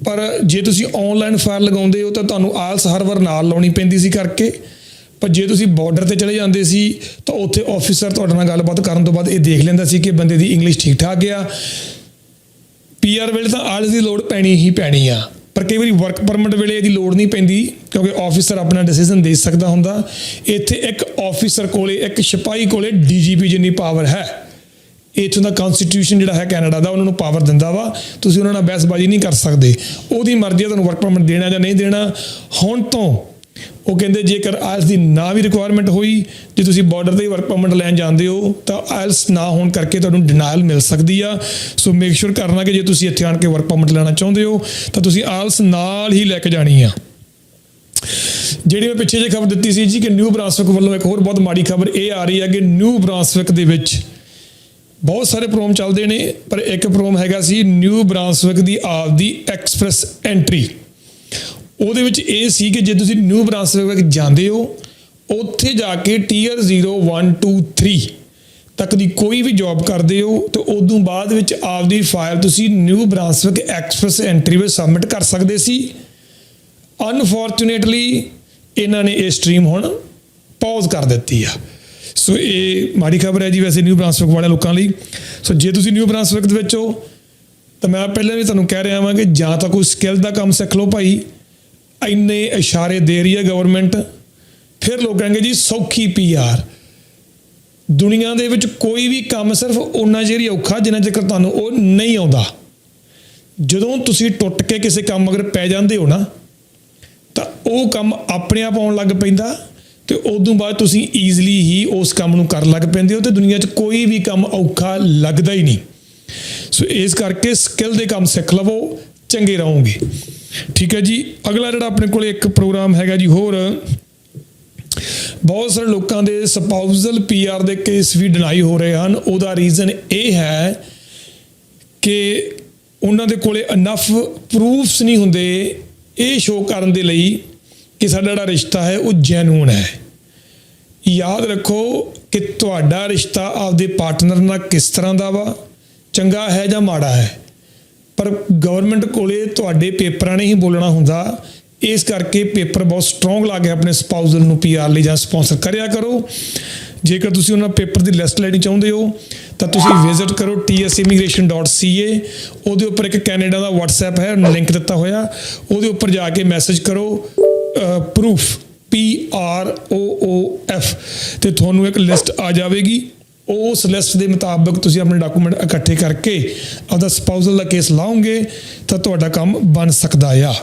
ਪਰ ਜੇ ਤੁਸੀਂ ਆਨਲਾਈਨ ਫਾਈਲ ਲਗਾਉਂਦੇ ਹੋ ਤਾਂ ਤੁਹਾਨੂੰ ਆਲਸ ਹਰ ਵਾਰ ਨਾਲ ਲਾਉਣੀ ਪੈਂਦੀ ਸੀ ਕਰਕੇ। ਪਰ ਜੇ ਤੁਸੀਂ ਬਾਰਡਰ ਤੇ ਚਲੇ ਜਾਂਦੇ ਸੀ, ਤਾਂ ਉੱਥੇ ਆਫੀਸਰ ਤੁਹਾਡੇ ਨਾਲ ਗੱਲਬਾਤ ਕਰਨ ਤੋਂ ਬਾਅਦ ਇਹ ਦੇਖ ਲੈਂਦਾ ਸੀ ਕਿ ਬੰਦੇ ਦੀ ਇੰਗਲਿਸ਼ ਠੀਕ ਠਾਕ ਆ ਪੀਆਰ ਵੇਲੇ ਤਾਂ ਆਲਸ ਦੀ ਲੋੜ ਪੈਣੀ ਹੀ ਪੈਣੀ ਆ। ਪਰ ਕਈ ਵਾਰੀ ਵਰਕ ਪਰਮਿਟ ਵੇਲੇ ਇਹਦੀ ਲੋੜ ਨਹੀਂ ਪੈਂਦੀ, ਕਿਉਂਕਿ ਆਫੀਸਰ ਆਪਣਾ ਡਿਸੀਜਨ ਦੇ ਸਕਦਾ ਹੁੰਦਾ। ਇੱਥੇ ਇੱਕ ਆਫੀਸਰ ਕੋਲੇ, ਇੱਕ ਸਿਪਾਹੀ ਕੋਲੇ ਡੀਜੀਪੀ ਜਿੰਨੀ ਪਾਵਰ ਹੈ, ਇੱਥੋਂ ਦਾ ਕਨਸਟੀਟਿਊਸ਼ਨ ਜਿਹੜਾ ਹੈ ਕੈਨੇਡਾ ਦਾ, ਉਹਨਾਂ ਨੂੰ ਪਾਵਰ ਦਿੰਦਾ ਵਾ। ਤੁਸੀਂ ਉਹਨਾਂ ਨਾਲ ਬਹਿਸਬਾਜ਼ੀ ਨਹੀਂ ਕਰ ਸਕਦੇ। ਉਹਦੀ ਮਰਜ਼ੀ ਹੈ ਤੁਹਾਨੂੰ ਵਰਕ ਪਰਮਿਟ ਦੇਣਾ ਜਾਂ ਨਹੀਂ ਦੇਣਾ। ਹੁਣ ਤੋਂ ਉਹ ਕਹਿੰਦੇ ਜੇਕਰ ਆਇਲਸ ਦੀ ਨਾ ਵੀ ਰਿਕੁਆਇਰਮੈਂਟ ਹੋਈ, ਜੇ ਤੁਸੀਂ ਬਾਰਡਰ ਤੇ ਵਰਕ ਪਰਮਿਟ ਲੈਣ ਜਾਂਦੇ ਹੋ, ਤਾਂ ਆਇਲਸ ਨਾ ਹੋਣ ਕਰਕੇ ਤੁਹਾਨੂੰ ਡਿਨਾਇਲ ਮਿਲ ਸਕਦੀ ਆ। ਸੋ ਮੇਕ ਸ਼ੋਰ ਕਰਨਾ ਕਿ ਜੇ ਤੁਸੀਂ ਇੱਥੇ ਆਣ ਕੇ ਵਰਕ ਪਰਮਿਟ ਲੈਣਾ ਚਾਹੁੰਦੇ ਹੋ, ਤਾਂ ਤੁਸੀਂ ਆਇਲਸ ਨਾਲ ਹੀ ਲੈ ਕੇ ਜਾਣੀ ਆ। ਜਿਹੜੀ ਮੈਂ ਪਿੱਛੇ ਜੇ ਖਬਰ ਦਿੱਤੀ ਸੀ ਜੀ ਕਿ ਨਿਊ ਬ੍ਰਾਂਸਵਿਕ ਵੱਲੋਂ ਇੱਕ ਹੋਰ ਬਹੁਤ ਮਾੜੀ ਖਬਰ ਇਹ ਆ ਰਹੀ ਹੈ ਕਿ ਨਿਊ ਬ੍ਰਾਂਸਵਿਕ ਦੇ ਵਿੱਚ ਬਹੁਤ ਸਾਰੇ ਪ੍ਰੋਮ ਚੱਲਦੇ ਨੇ, ਪਰ ਇੱਕ ਪ੍ਰੋਮ ਹੈਗਾ ਸੀ ਨਿਊ ਬ੍ਰਾਂਸਵਿਕ ਦੀ ਆਪਦੀ ਐਕਸਪ੍ਰੈਸ ਐਂਟਰੀ ਉਹਦੇ ਵਿੱਚ ਇਹ ਸੀ ਕਿ ਜੇ ਤੁਸੀਂ ਨਿਊ ਬ੍ਰਾਂਸਵਿਕ ਵਿੱਚ ਜਾਂਦੇ ਹੋ, ਉੱਥੇ ਜਾ ਕੇ ਟੀਅਰ 0 1 2 3 ਤੱਕ ਦੀ ਕੋਈ ਵੀ ਜੌਬ ਕਰਦੇ ਹੋ, ਤੇ ਉਦੋਂ ਬਾਅਦ ਵਿੱਚ ਆਪਦੀ ਫਾਈਲ ਤੁਸੀਂ ਨਿਊ ਬ੍ਰਾਂਸਵਿਕ ਐਕਸਪ੍ਰੈਸ ਐਂਟਰੀ ਵਿੱਚ ਸਬਮਿਟ ਕਰ ਸਕਦੇ ਸੀ। ਅਨਫੋਰਚੂਨੇਟਲੀ ਇਹਨਾਂ ਨੇ ਇਹ ਸਟ੍ਰੀਮ ਹੁਣ ਪੌਜ਼ ਕਰ ਦਿੱਤੀ ਆ। ਸੋ ਇਹ ਮਾੜੀ ਖਬਰ ਹੈ ਜੀ ਵੈਸੇ ਨਿਊ ਬ੍ਰਾਂਸਵਿਕ ਵਾਲੇ ਲੋਕਾਂ ਲਈ। ਸੋ ਜੇ ਤੁਸੀਂ ਨਿਊ ਬ੍ਰਾਂਸਵਿਕ ਦੇ ਵਿੱਚ ਹੋ, ਤਾਂ ਮੈਂ ਪਹਿਲਾਂ ਵੀ ਤੁਹਾਨੂੰ ਕਹਿ ਰਿਹਾ ਹਾਂ ਕਿ ਜਾਂ ਤਾਂ ਕੋਈ ਸਕਿੱਲ ਦਾ ਕੰਮ ਸਿੱਖ ਲਓ ਭਾਈ। ਇੰਨੇ ਇਸ਼ਾਰੇ ਦੇ ਰਹੀ ਹੈ ਗਵਰਨਮੈਂਟ ਫਿਰ ਲੋਕ ਕਹਿੰਗੇ ਜੀ ਸੌਖੀ ਪੀਆਰ ਦੁਨੀਆ ਦੇ ਵਿੱਚ ਕੋਈ ਵੀ ਕੰਮ ਸਿਰਫ ਉਹਨਾਂ ਜਿਹੜੀ ਔਖਾ, ਜਿੰਨਾ ਚਿਰ ਤੁਹਾਨੂੰ ਉਹ ਨਹੀਂ ਆਉਂਦਾ। ਜਦੋਂ ਤੁਸੀਂ ਟੁੱਟ ਕੇ ਕਿਸੇ ਕੰਮ ਅਗਰ ਪੈ ਜਾਂਦੇ ਹੋ ਨਾ, ਤਾਂ ਉਹ ਕੰਮ ਆਪਣੇ ਆਪ ਆਉਣ ਲੱਗ ਪੈਂਦਾ ਤੇ ਉਦੋਂ ਬਾਅਦ ਤੁਸੀਂ ਈਜ਼ੀਲੀ ਹੀ ਉਸ ਕੰਮ ਨੂੰ ਕਰਨ ਲੱਗ ਪੈਂਦੇ ਹੋ ਤੇ ਦੁਨੀਆ 'ਚ ਕੋਈ ਵੀ ਕੰਮ ਔਖਾ ਲੱਗਦਾ ਹੀ ਨਹੀਂ। ਸੋ ਇਸ ਕਰਕੇ ਸਕਿੱਲ ਦੇ ਕੰਮ ਸਿੱਖ ਲਵੋ, ਚੰਗੇ ਰਹੋਗੇ। ਠੀਕ ਹੈ ਜੀ। ਅਗਲਾ ਜਿਹੜਾ ਆਪਣੇ ਕੋਲ ਇੱਕ ਪ੍ਰੋਗਰਾਮ ਹੈਗਾ ਜੀ ਹੋਰ। ਬਹੁਤ ਸਾਰੇ ਲੋਕਾਂ ਦੇ ਸਪਾਊਸਲ ਪੀਆਰ ਦੇ ਕੇਸ ਵੀ ਡਿਨਾਈ ਹੋ ਰਹੇ ਹਨ। ਉਹਦਾ ਰੀਜ਼ਨ ਇਹ ਹੈ ਕਿ ਉਹਨਾਂ ਦੇ ਕੋਲੇ ਇਨਫ ਪ੍ਰੂਫਸ ਨਹੀਂ ਹੁੰਦੇ। ਇਹ ਸ਼ੋਅ ਕਰਨ ਦੇ ਲਈ ਕਿ ਸਾਡਾ ਜਿਹੜਾ ਰਿਸ਼ਤਾ ਹੈ, ਉਹ ਜੈਨੂਨ ਹੈ। ਯਾਦ ਰੱਖੋ ਕਿ ਤੁਹਾਡਾ ਰਿਸ਼ਤਾ ਆਪਦੇ ਪਾਰਟਨਰ ਨਾਲ ਕਿਸ ਤਰ੍ਹਾਂ ਦਾ ਵਾ? ਚੰਗਾ ਹੈ ਜਾਂ ਮਾੜਾ ਹੈ? ਪਰ ਗਵਰਨਮੈਂਟ ਕੋਲੇ ਤੁਹਾਡੇ ਪੇਪਰਾਂ ਨੇ ਹੀ ਬੋਲਣਾ ਹੁੰਦਾ। ਇਸ ਕਰਕੇ ਪੇਪਰ ਬਹੁਤ ਸਟਰੋਂਗ ਲਾ ਕੇ ਆਪਣੇ ਸਪਾਊਸਲ ਨੂੰ ਪੀਆਰ ਲਈ ਜਾਂ ਸਪਾਂਸਰ ਕਰਿਆ ਕਰੋ। ਜੇਕਰ ਤੁਸੀਂ ਉਹਨਾਂ ਪੇਪਰ ਦੀ ਲਿਸਟ ਲੈਣੀ ਚਾਹੁੰਦੇ ਹੋ, ਤਾਂ ਤੁਸੀਂ ਵਿਜ਼ਿਟ ਕਰੋ tsimmigration.ca ਉਹਦੇ ਉੱਪਰ ਇੱਕ ਕੈਨੇਡਾ ਦਾ WhatsApp ਹੈ ਲਿੰਕ ਦਿੱਤਾ ਹੋਇਆ। ਉਹਦੇ ਉੱਪਰ ਜਾ ਕੇ ਮੈਸੇਜ ਕਰੋ proof P R O O F ਤੇ ਤੁਹਾਨੂੰ ਇੱਕ ਲਿਸਟ ਆ ਜਾਵੇਗੀ। ਉਸ ਲਿਸਟ ਦੇ ਮੁਤਾਬਕ ਤੁਸੀਂ ਆਪਣੇ ਡਾਕੂਮੈਂਟ ਇਕੱਠੇ ਕਰਕੇ ਆਪਦਾ ਸਪਾਊਸਲ ਦਾ ਕੇਸ ਲਾਓਗੇ, ਤਾਂ ਤੁਹਾਡਾ ਕੰਮ ਬਣ ਸਕਦਾ ਆ।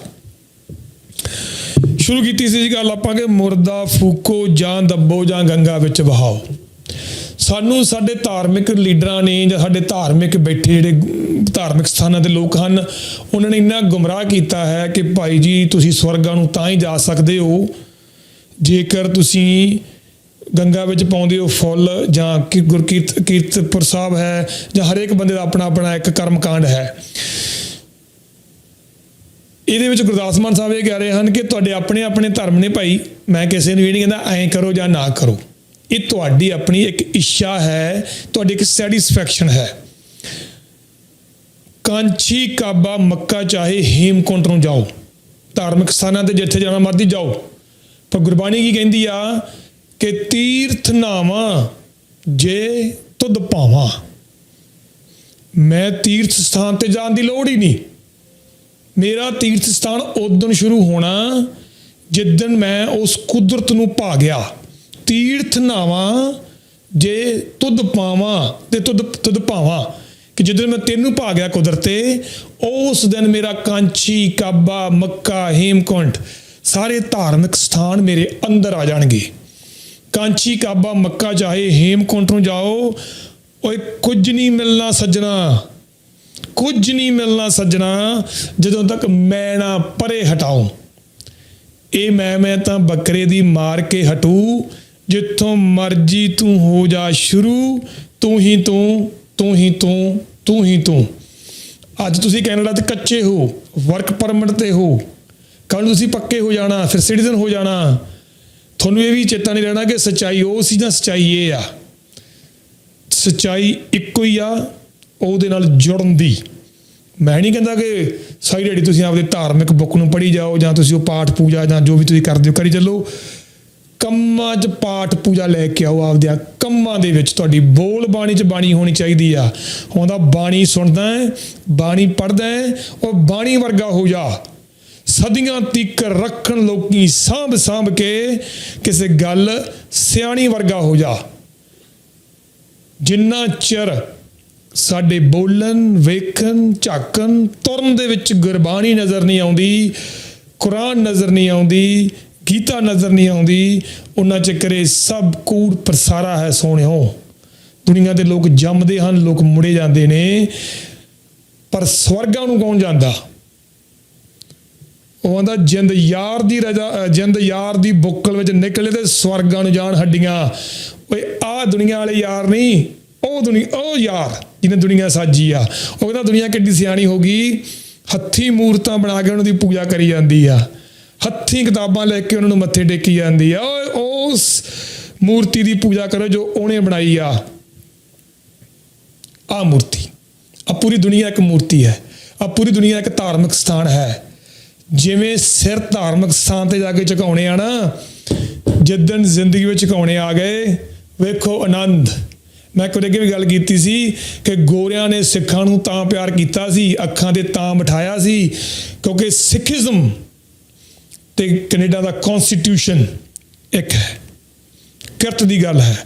ਸ਼ੁਰੂ ਕੀਤੀ ਸੀ ਜੀ ਗੱਲ ਆਪਾਂ ਕਿ ਮੁਰਦਾ ਫੂਕੋ ਜਾਂ ਦੱਬੋ ਜਾਂ ਗੰਗਾ ਵਿੱਚ ਵਹਾਓ। ਸਾਨੂੰ ਸਾਡੇ ਧਾਰਮਿਕ ਲੀਡਰਾਂ ਨੇ ਜਾਂ ਸਾਡੇ ਧਾਰਮਿਕ ਬੈਠੇ ਜਿਹੜੇ ਧਾਰਮਿਕ ਸਥਾਨਾਂ ਦੇ ਲੋਕ ਹਨ, ਉਹਨਾਂ ਨੇ ਇੰਨਾ ਗੁੰਮਰਾਹ ਕੀਤਾ ਹੈ ਕਿ ਭਾਈ ਜੀ, ਤੁਸੀਂ ਸਵਰਗਾਂ ਨੂੰ ਤਾਂ ਹੀ ਜਾ ਸਕਦੇ ਹੋ, ਜੇਕਰ ਤੁਸੀਂ ਗੰਗਾ ਵਿੱਚ ਪਾਉਂਦੇ ਹੋ ਫੁੱਲ ਜਾਂ ਕਿ ਗੁਰਕੀਰਤ, ਕੀਰਤਪੁਰ ਸਾਹਿਬ ਹੈ ਜਾਂ ਹਰੇਕ ਬੰਦੇ ਦਾ ਆਪਣਾ ਆਪਣਾ ਇੱਕ ਕਰਮਕਾਂਡ ਹੈ। ਇਹਦੇ ਵਿੱਚ ਗੁਰਦਾਸ ਮਾਨ ਸਾਹਿਬ ਇਹ ਕਹਿ ਰਹੇ ਹਨ ਕਿ ਤੁਹਾਡੇ ਆਪਣੇ ਆਪਣੇ ਧਰਮ ਨੇ ਭਾਈ, ਮੈਂ ਕਿਸੇ ਨੂੰ ਇਹ ਨਹੀਂ ਕਹਿੰਦਾ ਐਂ ਕਰੋ ਜਾਂ ਨਾ ਕਰੋ। ਇਹ ਤੁਹਾਡੀ ਆਪਣੀ ਇੱਕ ਇੱਛਾ ਹੈ, ਤੁਹਾਡੀ ਇੱਕ ਸੈਟੀਸਫੈਕਸ਼ਨ ਹੈ। ਕਾਂਚੀ, ਕਾਬਾ, ਮੱਕਾ ਚਾਹੇ ਹੇਮਕੁੰਟ ਨੂੰ ਜਾਓ। ਧਾਰਮਿਕ ਸਥਾਨਾਂ ਤੇ ਜਿੱਥੇ ਜਾਣਾ ਮਰਦੀ ਜਾਓ। ਪਰ ਗੁਰਬਾਣੀ ਕੀ ਕਹਿੰਦੀ ਆ ਕਿ ਤੀਰਥ ਨਾਵਾਂ ਜੇ ਤੁਧ ਪਾਵਾਂ ਮੈਂ ਤੀਰਥ ਸਥਾਨ ਤੇ ਜਾਣ ਦੀ ਲੋੜ ਹੀ ਨਹੀਂ। ਮੇਰਾ ਤੀਰਥ ਸਥਾਨ ਉਦੋਂ ਸ਼ੁਰੂ ਹੋਣਾ ਜਿੱਦਣ ਮੈਂ ਉਸ ਕੁਦਰਤ ਨੂੰ ਭਾ ਗਿਆ। ਤੀਰਥ ਨਾਵਾਂ ਜੇ ਤੁਧ ਪਾਵਾਂ ਤੇ ਤੁਧ ਤੁਧ ਪਾਵਾਂ ਕਿ ਜਿੱਦਣ ਮੈਂ ਤੈਨੂੰ ਭਾ ਗਿਆ ਕੁਦਰਤੇ ਉਸ ਦਿਨ ਮੇਰਾ ਕਾਂਚੀ, ਕਾਬਾ, ਮੱਕਾ, ਹੇਮਕੁੰਟ ਸਾਰੇ ਧਾਰਮਿਕ ਸਥਾਨ ਮੇਰੇ ਅੰਦਰ ਆ ਜਾਣਗੇ। ਕਾਂਚੀ, ਕਾਬਾ, ਮੱਕਾ ਚਾਹੇ ਹੇਮਕੁੰਟ ਨੂੰ ਜਾਓ, ਓਏ ਕੁਝ ਨਹੀਂ ਮਿਲਣਾ ਸੱਜਣਾ। ਕੁਝ ਨਹੀਂ ਮਿਲਣਾ ਸੱਜਣਾ ਜਦੋਂ ਤੱਕ ਮੈਂ ਨਾ ਪਰੇ ਹਟਾਉਂ। ਇਹ ਮੈਂ ਮੈਂ ਤਾਂ ਬੱਕਰੇ ਦੀ ਮਾਰ ਕੇ ਹਟੂ। ਜਿੱਥੋਂ ਮਰਜ਼ੀ ਤੂੰ ਹੋ ਜਾ ਸ਼ੁਰੂ, ਤੂੰ ਹੀ ਤੂੰ ਤੂੰ ਹੀ ਤੂੰ ਤੂੰ ਹੀ ਤੂੰ। ਅੱਜ ਤੁਸੀਂ ਕੈਨੇਡਾ ਤੇ ਕੱਚੇ ਹੋ ਵਰਕ ਪਰਮਿਟ ਤੇ ਹੋ। ਕੱਲ ਤੁਸੀਂ ਪੱਕੇ ਹੋ ਜਾਣਾ, ਫਿਰ ਸਿਟੀਜ਼ਨ ਹੋ ਜਾਣਾ। ਤੁਹਾਨੂੰ ਇਹ ਵੀ ਚੇਤਾ ਨਹੀਂ ਰਹਿਣਾ ਕਿ ਸਚਾਈ ਉਹ ਸੀ ਜਾਂ ਸਚਾਈ ਇਹ ਆ। ਸਚਾਈ ਇੱਕੋ ਹੀ ਆ, ਉਹਦੇ ਨਾਲ ਜੁੜਨ ਦੀ। ਮੈਂ ਨਹੀਂ ਕਹਿੰਦਾ ਕਿ ਸਾਰੀ ਜਿਹੜੀ ਤੁਸੀਂ ਆਪਦੇ ਧਾਰਮਿਕ ਬੁੱਕ ਨੂੰ ਪੜ੍ਹੀ ਜਾਓ ਜਾਂ ਤੁਸੀਂ ਉਹ ਪਾਠ ਪੂਜਾ ਜਾਂ ਜੋ ਵੀ ਤੁਸੀਂ ਕਰਦੇ ਹੋ, ਕਰੀ ਚੱਲੋ। ਕੰਮਾਂ 'ਚ ਪਾਠ ਪੂਜਾ ਲੈ ਕੇ ਆਓ ਆਪਦੇ ਕੰਮਾਂ ਦੇ ਵਿੱਚ ਤੁਹਾਡੀ ਬੋਲ ਬਾਣੀ 'ਚ ਬਾਣੀ ਹੋਣੀ ਚਾਹੀਦੀ ਆ। ਹੁੰਦਾ ਬਾਣੀ ਸੁਣਦਾ ਹੈ, ਬਾਣੀ ਪੜ੍ਹਦਾ ਹੈ, ਉਹ ਬਾਣੀ ਵਰਗਾ ਹੋ ਜਾ। ਸਦੀਆਂ ਤੀਕ ਰੱਖਣ ਲੋਕੀ ਸਾਂਭ ਸਾਂਭ ਕੇ ਕਿਸੇ ਗੱਲ ਸਿਆਣੀ ਵਰਗਾ ਹੋ ਜਾ। ਜਿੰਨਾ ਚਿਰ ਸਾਡੇ ਬੋਲਣ, ਵੇਖਣ, ਝਾਕਣ, ਤੁਰਨ ਦੇ ਵਿੱਚ ਗੁਰਬਾਣੀ ਨਜ਼ਰ ਨਹੀਂ ਆਉਂਦੀ, ਕੁਰਾਨ ਨਜ਼ਰ ਨਹੀਂ ਆਉਂਦੀ, ਗੀਤਾ ਨਜ਼ਰ ਨਹੀਂ ਆਉਂਦੀ, ਉਹਨਾਂ ਚੱਕਰੇ ਸਭ ਕੂੜ ਪ੍ਰਸਾਰਾ ਹੈ ਸੋਹਣਿਓ। ਦੁਨੀਆ ਦੇ ਲੋਕ ਜੰਮਦੇ ਹਨ, ਲੋਕ ਮੁੜੇ ਜਾਂਦੇ ਨੇ, ਪਰ ਸਵਰਗਾਂ ਨੂੰ ਕੌਣ ਜਾਂਦਾ ਉਹ ਆਂਦਾ ਜਿੰਦ ਯਾਰ ਦੀ ਰਜਾ ਜਿੰਦ ਯਾਰ ਦੀ ਬੁੱਕਲ ਵਿੱਚ ਨਿਕਲੇ ਤੇ ਸਵਰਗਾਂ ਨੂੰ ਜਾਣ ਹੱਡੀਆਂ। ਓਏ, ਆਹ ਦੁਨੀਆ ਵਾਲੇ ਯਾਰ ਨਹੀਂ, ਉਹ ਦੁਨੀਆ ਉਹ ਯਾਰ ਜਿਹਨੇ ਦੁਨੀਆ ਸਾਜੀ ਆ। ਉਹ ਕਹਿੰਦਾ, ਦੁਨੀਆ ਕਿੱਡੀ ਸਿਆਣੀ ਹੋ ਗਈ। ਹੱਥੀ ਮੂਰਤਾਂ ਬਣਾ ਕੇ ਉਹਨਾਂ ਦੀ ਪੂਜਾ ਕਰੀ ਜਾਂਦੀ ਆ। ਹੱਥੀ ਕਿਤਾਬਾਂ ਲੈ ਕੇ ਉਹਨਾਂ ਨੂੰ ਮੱਥੇ ਟੇਕੀ ਜਾਂਦੀ ਆ। ਓਏ, ਉਸ ਮੂਰਤੀ ਦੀ ਪੂਜਾ ਕਰੋ ਜੋ ਉਹਨੇ ਬਣਾਈ ਆ। ਆ ਮੂਰਤੀ। ਆ ਪੂਰੀ ਦੁਨੀਆ ਇੱਕ ਮੂਰਤੀ ਹੈ। ਆ ਪੂਰੀ ਦੁਨੀਆ ਇੱਕ ਧਾਰਮਿਕ ਸਥਾਨ ਹੈ। ਜਿਵੇਂ ਸਿਰ ਧਾਰਮਿਕ ਸਥਾਨ ਤੇ ਜਾ ਕੇ ਝੁਕਾਉਣੇ ਆ ਨਾ, ਜਿੱਦਣ ਜ਼ਿੰਦਗੀ ਵਿੱਚ ਝੁਕਾਉਣੇ ਆ ਗਏ, ਵੇਖੋ ਆਨੰਦ। ਮੈਂ ਕੋਲ ਅੱਗੇ ਵੀ ਗੱਲ ਕੀਤੀ ਸੀ ਕਿ ਗੋਰਿਆਂ ਨੇ ਸਿੱਖਾਂ ਨੂੰ ਤਾਂ ਪਿਆਰ ਕੀਤਾ ਸੀ, ਅੱਖਾਂ ਤੇ ਤਾਂ ਬਿਠਾਇਆ ਸੀ, ਕਿਉਂਕਿ ਸਿੱਖੀਜ਼ਮ ਤੇ ਕੈਨੇਡਾ ਦਾ ਕਨਸਟੀਟਿਊਸ਼ਨ ਇੱਕ ਹੈ। ਕਿਰਤ ਦੀ ਗੱਲ ਹੈ,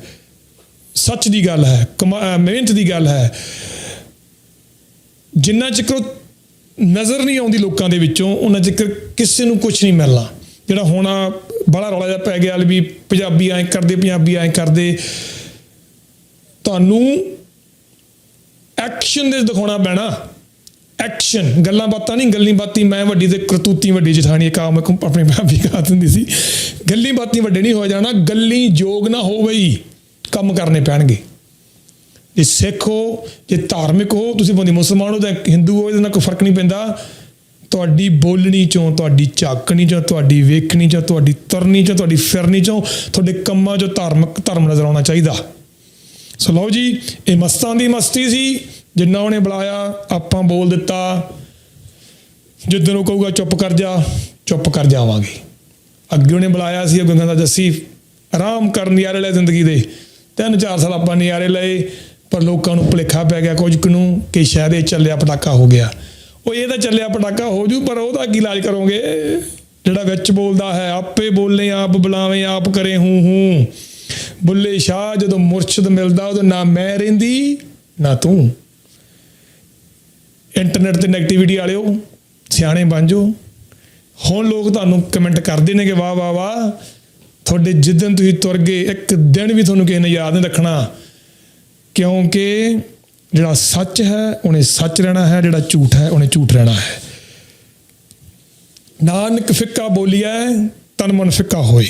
ਸੱਚ ਦੀ ਗੱਲ ਹੈ, ਕਮਾ- ਮਿਹਨਤ ਦੀ ਗੱਲ ਹੈ। ਜਿੰਨਾ ਚਿਰ ਉਹ ਨਜ਼ਰ ਨਹੀਂ ਆਉਂਦੀ ਲੋਕਾਂ ਦੇ ਵਿੱਚੋਂ, ਉਹਨਾਂ ਚਿਰ ਕਿਸੇ ਨੂੰ ਕੁਝ ਨਹੀਂ ਮਿਲਣਾ। ਜਿਹੜਾ ਹੁਣ ਬੜਾ ਰੌਲਾ ਜਿਹਾ ਪੈ ਗਿਆ ਵੀ ਪੰਜਾਬੀ ਐਂ ਕਰਦੇ, ਪੰਜਾਬੀ ਐਂ ਕਰਦੇ। ਤੁਹਾਨੂੰ ਐਕਸ਼ਨ ਦੇ ਦਿਖਾਉਣਾ ਪੈਣਾ। ਐਕਸ਼ਨ, ਗੱਲਾਂ ਬਾਤਾਂ ਨਹੀਂ, ਗੱਲੀ ਬਾਤੀ, ਮੈਂ ਵੱਡੀ ਤੇ ਕਰਤੂਤੀ ਵੱਡੀ ਜਠਾਣੀ, ਇੱਕ ਆਮ ਇੱਕ ਆਪਣੀ ਭਾਬੀ ਕਹਾ ਦਿੰਦੀ ਸੀ। ਗੱਲੀ ਬਾਤੀ ਵੱਡੇ ਨਹੀਂ ਹੋ ਜਾਣਾ, ਗੱਲੀ ਜੋਗ ਨਾ ਹੋਵੇ ਕੰਮ ਕਰਨੇ ਪੈਣਗੇ। ਜੇ ਸਿੱਖ ਹੋ, ਜੇ ਧਾਰਮਿਕ ਹੋ, ਤੁਸੀਂ ਬੰਦੇ ਮੁਸਲਮਾਨ ਹੋ ਜਾਂ ਹਿੰਦੂ ਹੋ, ਇਹਦੇ ਨਾਲ ਕੋਈ ਫ਼ਰਕ ਨਹੀਂ ਪੈਂਦਾ। ਤੁਹਾਡੀ ਬੋਲਣੀ ਚੋਂ, ਤੁਹਾਡੀ ਝਾਕਣੀ ਚੋਂ, ਤੁਹਾਡੀ ਵੇਖਣੀ ਚੋਂ, ਤੁਹਾਡੀ ਤੁਰਨੀ ਚੋਂ, ਤੁਹਾਡੀ ਫਿਰਨੀ ਚੋਂ, ਤੁਹਾਡੇ ਕੰਮਾਂ ਚੋਂ ਧਾਰਮਿਕ ਧਰਮ ਨਜ਼ਰ ਆਉਣਾ ਚਾਹੀਦਾ। ਸੋ ਲਓ ਜੀ, ਇਹ ਮਸਤਾਂ ਦੀ ਮਸਤੀ ਸੀ, ਜਿੰਨਾ ਉਹਨੇ ਬੁਲਾਇਆ, ਆਪਾਂ ਬੋਲ ਦਿੱਤਾ। ਜਿੱਦਣ ਉਹ ਕਹੂਗਾ, ਚੁੱਪ ਕਰ ਜਾ, ਚੁੱਪ ਕਰ ਜਾਵਾਂਗੇ। ਅੱਗੇ ਉਹਨੇ ਬੁਲਾਇਆ ਸੀ ਅੱਗੇ ਕਹਿੰਦਾ ਜੱਸੀ, ਆਰਾਮ ਕਰਨ ਨਜ਼ਾਰੇ ਲੈ ਜ਼ਿੰਦਗੀ ਦੇ। ਤਿੰਨ ਚਾਰ ਸਾਲ ਆਪਾਂ ਨਜ਼ਾਰੇ ਲਏ। ਪਰ ਲੋਕਾਂ ਨੂੰ ਭੁਲੇਖਾ ਪੈ ਗਿਆ, ਕੁਝ ਕੁ ਨੂੰ ਕਿ ਸ਼ਾਇਦ ਇਹ ਚੱਲਿਆ ਪਟਾਕਾ ਹੋ ਗਿਆ। ਉਹ ਇਹ ਤਾਂ ਚੱਲਿਆ ਪਟਾਕਾ ਹੋ ਜੂ, ਪਰ ਉਹਦਾ ਕੀ ਇਲਾਜ ਕਰੋਗੇ? ਜਿਹੜਾ ਵਿੱਚ ਬੋਲਦਾ ਹੈ, ਆਪੇ ਬੋਲੇ, ਆਪ ਬੁਲਾਵੇਂ, ਆਪ ਕਰੇ ਹੂੰ ਹੂੰ। ਬੁੱਲੇ ਸ਼ਾਹ ਜਦੋਂ ਮੁਰਸ਼ਿਦ ਮਿਲਦਾ, ਉਹਦਾ ਨਾ ਮੈਂ ਰਹਿੰਦੀ, ਨਾ ਤੂੰ। ਇੰਟਰਨੈਟ ਤੇ ਨੈਗੇਟਿਵਿਟੀ ਵਾਲਿਓ, ਸਿਆਣੇ ਬਣ ਜਾਓ। ਹੁਣ ਲੋਕ ਤੁਹਾਨੂੰ ਕਮੈਂਟ ਕਰਦੇ ਨੇ ਕਿ ਵਾਹ ਵਾਹ ਵਾਹ। ਤੁਹਾਡੇ ਜਿੱਦਨ ਤੁਸੀਂ ਤੁਰ ਗਏ, ਇੱਕ ਦਿਨ ਵੀ ਤੁਹਾਨੂੰ ਕਿਸੇ ਨੇ ਯਾਦ ਨਹੀਂ ਰੱਖਣਾ। ਕਿਉਂਕਿ ਜਿਹੜਾ ਸੱਚ ਹੈ, ਉਹਨੇ ਸੱਚ ਰਹਿਣਾ ਹੈ, ਜਿਹੜਾ ਝੂਠ ਹੈ, ਉਹਨੇ ਝੂਠ ਰਹਿਣਾ ਹੈ। ਨਾਨਕ ਫਿੱਕਾ ਬੋਲਿਆ ਤਨ ਮਨ ਫਿੱਕਾ ਹੋਏ।